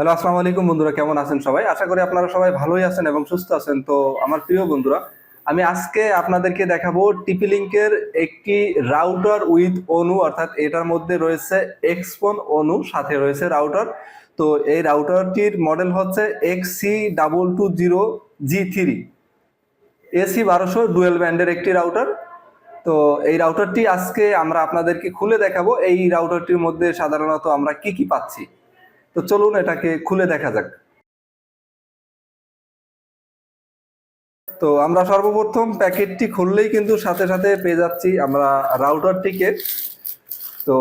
Hello, আসসালামু আলাইকুম বন্ধুরা, কেমন আছেন সবাই? আশা করি আপনারা সবাই ভালোই আছেন এবং সুস্থ আছেন। তো আমার প্রিয় বন্ধুরা, আমি আজকে আপনাদেরকে দেখাবো টিপি লিঙ্কের একটি রাউটার উইথ অনু অর্থাৎ এটার মধ্যে রয়েছে এক্সপন অনু সাথে রয়েছে রাউটার তো এই রাউটারটির মডেল হচ্ছে X C double two zero G three AC বারোশো ডুয়েল ব্যান্ডের একটি রাউটার তো এই রাউটারটি আজকে আমরা আপনাদেরকে খুলে দেখাবো। এই রাউটারটির মধ্যে সাধারণত আমরা কি কি পাচ্ছি? তো চলুন এটাকে খুলে দেখা যাক। তো আমরা সর্বপ্রথম প্যাকেটটি খুললেই কিন্তু সাথে সাথে পেয়ে যাচ্ছি আমরা রাউটারটিকে তো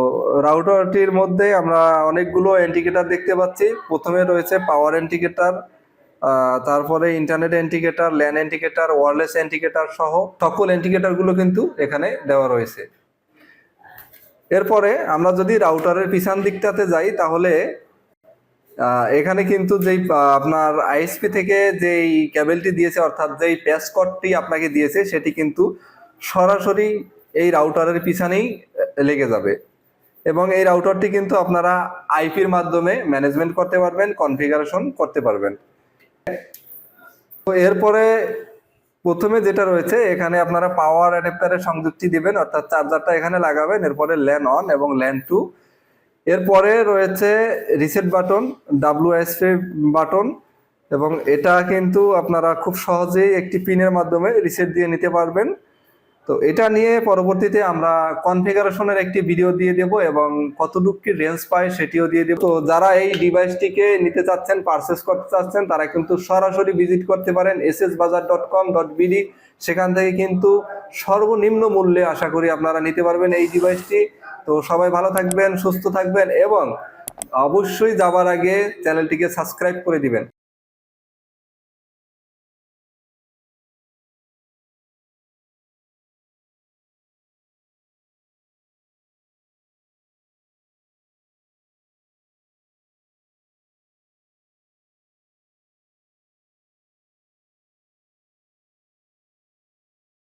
রাউটারটির মধ্যে আমরা অনেকগুলো ইন্ডিকেটর দেখতে পাচ্ছি। প্রথমে রয়েছে পাওয়ার ইন্ডিকেটর তারপরে internet indicator LAN indicator wireless indicator সহ সকল ইন্ডিকেটরগুলো কিন্তু এখানে দেওয়া রয়েছে। এরপরে আমরা যদি রাউটারের পিছন দিকটাতে যাই, তাহলে এখানে কিন্তু যেই আপনার আইএসপি থেকে যেই কেবলটি দিয়েছে, অর্থাৎ যেই প্যাসকটটি আপনাকে দিয়েছে, সেটি কিন্তু সরাসরি এই রাউটারের পিছনেই লেগে যাবে। এবং এই রাউটারটি কিন্তু আপনারা আইপির মাধ্যমে ম্যানেজমেন্ট করতে পারবেন কনফিগারেশন করতে পারবেন। তো এরপরে প্রথমে যেটা রয়েছে, এখানে আপনারা পাওয়ার অ্যাডাপ্টারের সংযুক্তি দিবেন, অর্থাৎ চার্জারটা এখানে লাগাবেন, এরপরে ল্যান অন এবং ল্যান টু এরপরে রয়েছে রিসেট বাটন ডাব্লিউএসপি বাটন এবং এটা কিন্তু আপনারা খুব সহজেই একটি পিনের মাধ্যমে রিসেট দিয়ে নিতে পারবেন। তো এটা নিয়ে পরবর্তীতে আমরা কনফিগারেশনের একটি ভিডিও দিয়ে দেব এবং কতটুকু কি রেঞ্জ পায় সেটিও দিয়ে দেব। তো যারা এই ডিভাইসটিকে নিতে চাচ্ছেন পারচেস করতে চাচ্ছেন, তারা কিন্তু সরাসরি ভিজিট করতে পারেন S S Bazar dot com dot BD সেখান থেকে কিন্তু সর্বনিম্ন মূল্যে আশা করি আপনারা নিতে পারবেন এই ডিভাইসটি তো সবাই ভালো থাকবেন সুস্থ থাকবেন এবং অবশ্যই যাবার আগে চ্যানেলটিকে সাবস্ক্রাইব করে দিবেন।